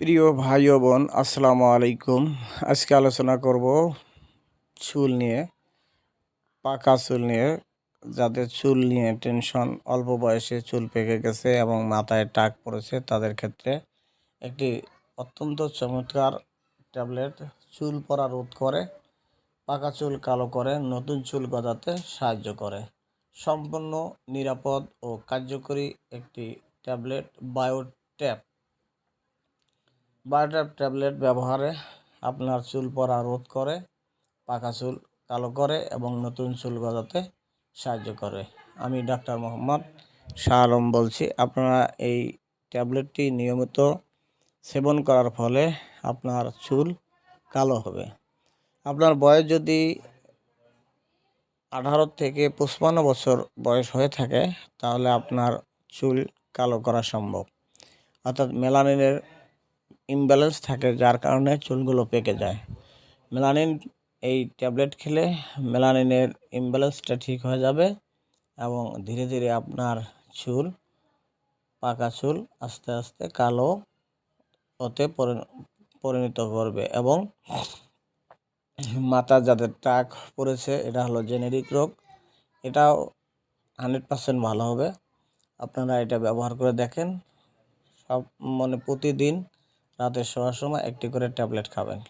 প্রিয় ভাই বোন, আসসালামু আলাইকুম। আজকে আলোচনা করব চুল নিয়ে, পাকা চুল নিয়ে, যাদের চুল নিয়ে টেনশন অল্প বয়সে চুল পেকে গেছে এবং মাথায় টাক পড়েছে, তাদের ক্ষেত্রে একটি অত্যন্ত চমৎকার ট্যাবলেট চুল পড়া রোধ করে, পাকা চুল কালো করে, নতুন চুল গজাতে সাহায্য করে। সম্পূর্ণ নিরাপদ ও কার্যকরী একটি ট্যাবলেট, বায়োট্যাপ। বায়োট্যাপ ট্যাবলেট ব্যবহারে আপনার চুল পড়া রোধ করে, পাকা চুল কালো করে এবং নতুন চুল গজাতে সাহায্য করে। আমি ডাক্তার মোহাম্মদ শাহ আলম বলছি, আপনারা এই ট্যাবলেটটি নিয়মিত সেবন করার ফলে আপনার চুল কালো হবে। আপনার বয়স যদি আঠারো থেকে পঁচপান্ন বছর বয়স হয়ে থাকে, তাহলে আপনার চুল কালো করা সম্ভব। অর্থাৎ মেলানিনের ইমব্যালেন্স থাকে, যার কারণে চুলগুলো পেকে যায়। মেলানিন এই ট্যাবলেট খেলে মেলানিনের ইমব্যালেন্সটা ঠিক হয়ে যাবে এবং ধীরে ধীরে আপনার চুল, পাকা চুল আস্তে আস্তে কালো হতে পরি- পরিণত করবে এবং মাথা যাদের টাক পড়েছে, এটা হলো জেনেরিক রোগ। এটাও হান্ড্রেড পার্সেন্ট ভালো হবে। আপনারা এটা ব্যবহার করে দেখেন। সব মানে প্রতিদিন রাতে শোয়ার সময় একটি করে ট্যাবলেট খাবেন।